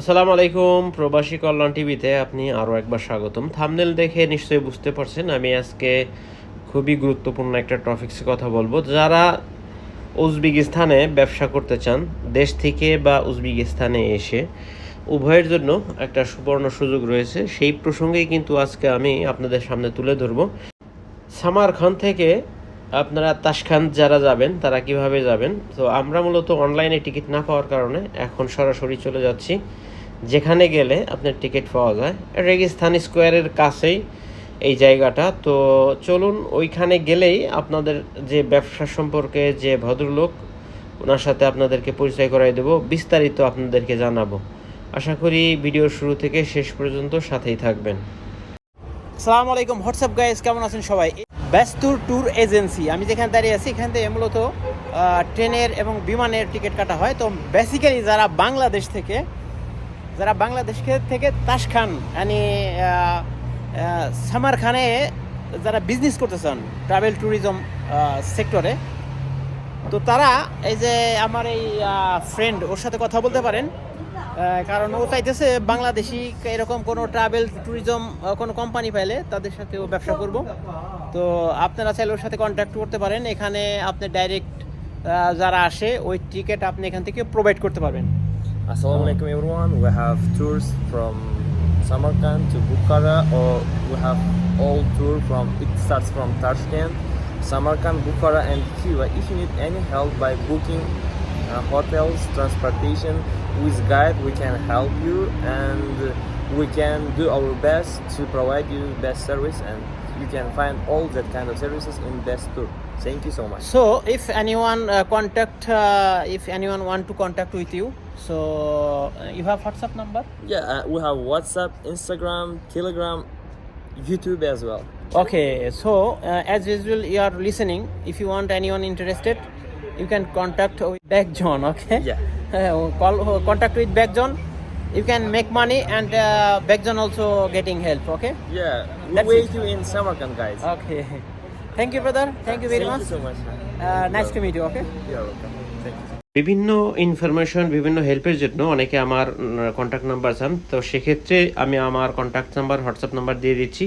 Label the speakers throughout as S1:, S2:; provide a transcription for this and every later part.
S1: আসসালামু আলাইকুম, প্রবাসী কল্যাণ টিভিতে আপনি আরও একবার স্বাগতম। থামনেল দেখে নিশ্চয়ই বুঝতে পারছেন আমি আজকে খুবই গুরুত্বপূর্ণ একটা টপিক্সে কথা বলব। যারা উজবেকিস্তানে ব্যবসা করতে চান, দেশ থেকে বা উজবেকিস্তানে এসে, উভয়ের জন্য একটা সুবর্ণ সুযোগ রয়েছে। সেই প্রসঙ্গেই কিন্তু আজকে আমি আপনাদের সামনে তুলে ধরবো। সামারখান থেকে আপনারা তাসখান যারা যাবেন, তারা কীভাবে যাবেন? তো আমরা মূলত অনলাইনে টিকিট না পাওয়ার কারণে এখন সরাসরি চলে যাচ্ছি। যেখানে গেলে আপনার টিকিট পাওয়া যায়। রেগিস্তান স্কোয়ারের কাছেই এই জায়গাটা। তো চলুন, ওইখানে গেলেই আপনাদের যে ব্যবসা সম্পর্কে যে ভদ্রলোক, ওনার সাথে আপনাদেরকে পরিচয় করাই দেবো, বিস্তারিত আপনাদেরকে জানাব। আশা করি ভিডিও শুরু থেকে শেষ পর্যন্ত সাথেই থাকবেন।
S2: সালাম আলাইকুম, হোয়াটসঅ্যাপ গাইজ কেমন আছেন সবাই? ব্যস্তুর ট্যুর এজেন্সি। আমি যেখানে দাঁড়িয়ে আছি, এখান থেকে মূলত ট্রেনের এবং বিমানের টিকিট কাটা হয়। তো বেসিক্যালি যারা বাংলাদেশ থেকে, যারা বাংলাদেশ থেকে তাসখান মানে সামার খানে যারা বিজনেস করতে চান ট্রাভেল ট্যুরিজম সেক্টরে তো তারা এই যে আমার এই ফ্রেন্ড ওর সাথে কথা বলতে পারেন। কারণ ও চাইতেছে বাংলাদেশি এরকম কোনো ট্রাভেল ট্যুরিজম কোনো কোম্পানি পাইলে তাদের সাথে ও ব্যবসা করব। তো আপনারা চাইলে ওর সাথে কন্ট্যাক্ট করতে পারেন। এখানে আপনি ডাইরেক্ট যারা আসে, ওই টিকিট আপনি এখান থেকে প্রোভাইড করতে পারবেন।
S3: আসসালামু আলাইকুম everyone we have tours from Samarkand to Bukhara O we have all tour from it starts from Tashkent Samarkand Bukhara and Khiva if you any help by booking hotels transportation with guide we can help you and we can do our best to provide you best service and you can find all that kind of services in best tour. Thank you so much.
S2: So if anyone uh, contact, uh, if anyone want to contact with you, so uh, you have WhatsApp number?
S3: Yeah, uh, we have WhatsApp, Instagram, Telegram, YouTube as well.
S2: Okay, so uh, as usual, you are listening. If you want anyone interested, you can contact with Back John. Okay.
S3: Yeah.
S2: Uh, call uh, contact with Back John. You can make money and uh, Back John also getting help. Okay.
S3: Yeah, we
S2: That's
S3: wait
S2: it.
S3: you in Samarkand, guys.
S2: Okay. Thank you, brother. Thank you very
S3: Thank
S2: much.
S3: you so much.
S2: Uh, nice to meet you. Okay.
S3: You're welcome. Thank you.
S1: বিভিন্ন information বিভিন্ন হেল্পের জন্য অনেকে আমার contact number চান তো সেক্ষেত্রে আমি আমার কন্ট্যাক্ট নাম্বার হোয়াটসঅ্যাপ নাম্বার দিয়ে দিচ্ছি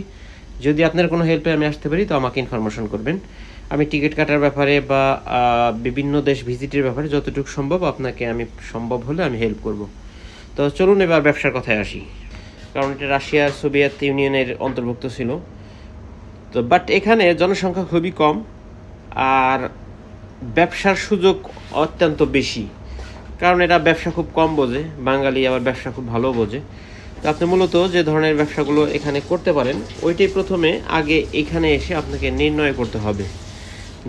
S1: যদি আপনার কোনো হেল্পে আমি আসতে পারি তো আমাকে ইনফরমেশন করবেন আমি টিকিট কাটার ব্যাপারে বা বিভিন্ন দেশ ভিজিটের ব্যাপারে যতটুকু সম্ভব আপনাকে আমি সম্ভব হলে আমি হেল্প করব তো চলুন এবার ব্যবসার কথায় আসি। কারণ এটা রাশিয়ার সোভিয়েত ইউনিয়নের অন্তর্ভুক্ত ছিল। তো বাট এখানে জনসংখ্যা খুবই কম আর ব্যবসার সুযোগ অত্যন্ত বেশি। কারণ এরা ব্যবসা খুব কম বোঝে, বাঙালি আবার ব্যবসা খুব ভালো বোঝে। তো আপনি মূলত যে ধরনের ব্যবসাগুলো এখানে করতে পারেন, ওইটাই প্রথমে আগে এখানে এসে আপনাকে নির্ণয় করতে হবে।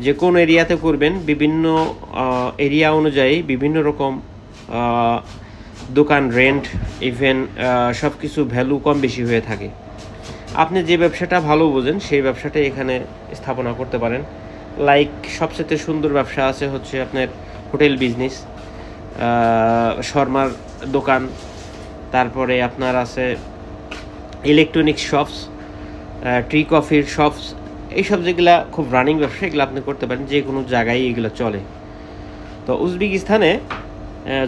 S1: যে কোন এরিয়াতে করবেন, বিভিন্ন এরিয়া অনুযায়ী বিভিন্ন রকম দোকান রেন্ট ইভেন সব কিছু ভ্যালু কম বেশি হয়ে থাকে। আপনি যে ব্যবসাটা ভালো বোঝেন, সেই ব্যবসাটা এখানে স্থাপনা করতে পারেন। লাইক সবচেয়ে সুন্দর ব্যবসা আছে হচ্ছে আপনার হোটেল বিজনেস শর্মার দোকান। তারপরে আপনার আছে ইলেকট্রনিক শপস ট্রি কফির শপস এইসব যেগুলা খুব রানিং ব্যবসা, এগুলো আপনি করতে পারেন যে কোনো জায়গায় এগুলো চলে। তো উজবেকিস্তানে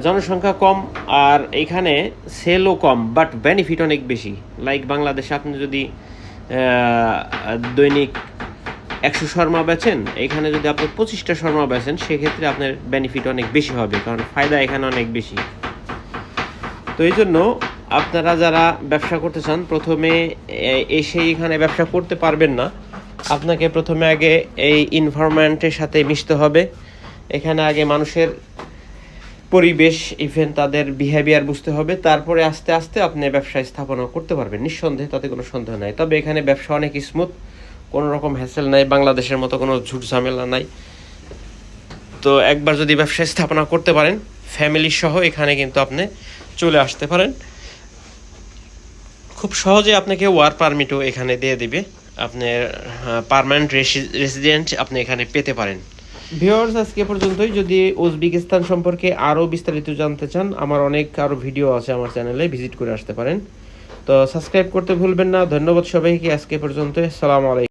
S1: জনসংখ্যা কম আর এখানে সেলও কম বাট বেনিফিট অনেক বেশি। লাইক বাংলাদেশে আপনি যদি দৈনিক একশো শর্মা বেচেন, এখানে যদি আপনি পঁচিশটা শর্মা বেচেন, সেক্ষেত্রে আপনার বেনিফিট অনেক বেশি হবে, কারণ ফায়দা এখানে অনেক বেশি। তো এই জন্য আপনারা যারা ব্যবসা করতে চান, প্রথমে এসে এখানে ব্যবসা করতে পারবেন না। আপনাকে প্রথমে আগে এই ইনভারনমেন্টের সাথে মিশতে হবে। এখানে আগে মানুষের পরিবেশ ইভেন তাদের বিহেভিয়ার বুঝতে হবে। তারপরে আস্তে আস্তে আপনি ব্যবসা স্থাপনা করতে পারবেন। নিঃসন্দেহে তাতে কোনো সন্দেহ নাই। তবে এখানে ব্যবসা অনেক স্মুথ কোনো রকম হ্যাসেল নাই। বাংলাদেশের মতো কোনো ঝুট ঝামেলা নাই। তো একবার যদি ব্যবসা স্থাপনা করতে পারেন ফ্যামিলি সহ এখানে কিন্তু আপনি চলে আসতে পারেন। খুব সহজে আপনাকে ওয়ার পারমিটও এখানে দিয়ে দিবে। আপনার পারমানেন্ট রেসিডেন্ট আপনি এখানে পেতে পারেন। ভিউয়ার্স আজকে পর্যন্তই। যদি উজবেকিস্তান সম্পর্কে আরও বিস্তারিত জানতে চান, আমার অনেক আরও ভিডিও আছে আমার চ্যানেলে, ভিজিট করে আসতে পারেন। তো সাবস্ক্রাইব করতে ভুলবেন না। ধন্যবাদ সবাইকে। আজকে পর্যন্ত সালাম আলাইকুম।